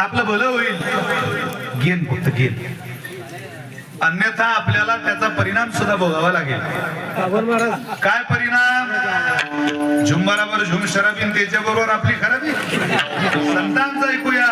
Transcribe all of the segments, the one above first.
आपलं भलं होईल. गेन फक्त गेन. अन्यथा आपल्याला त्याचा परिणाम सुद्धा भोगावा लागेल. काय परिणाम? झुंबरावर झुम शराबीन त्याच्या बरोबर आपली खराबी संतांचं ऐकूया.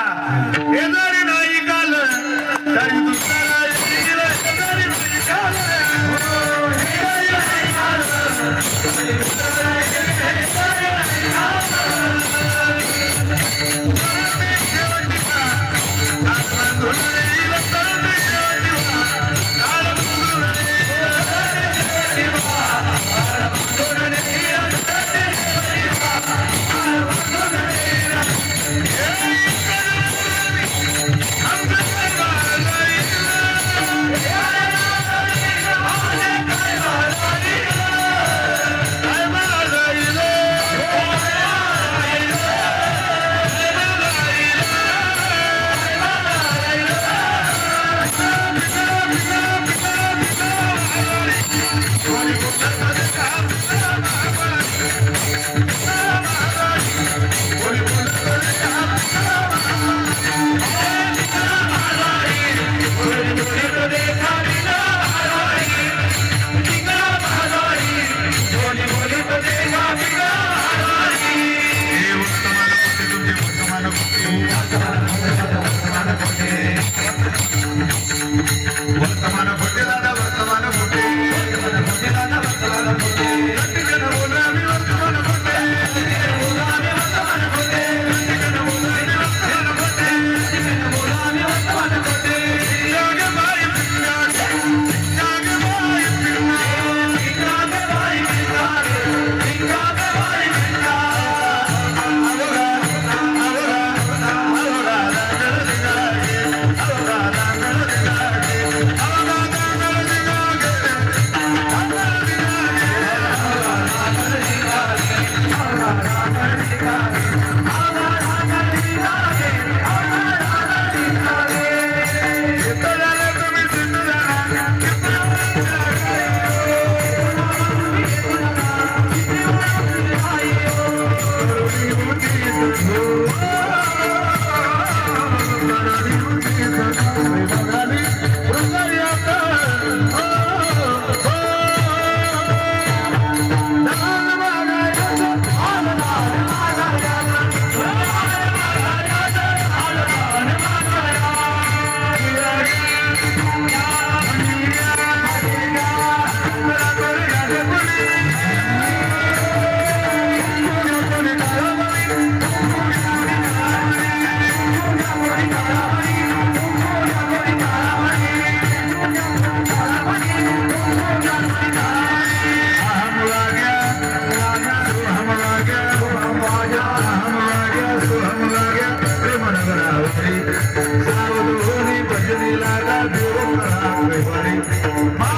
Bye.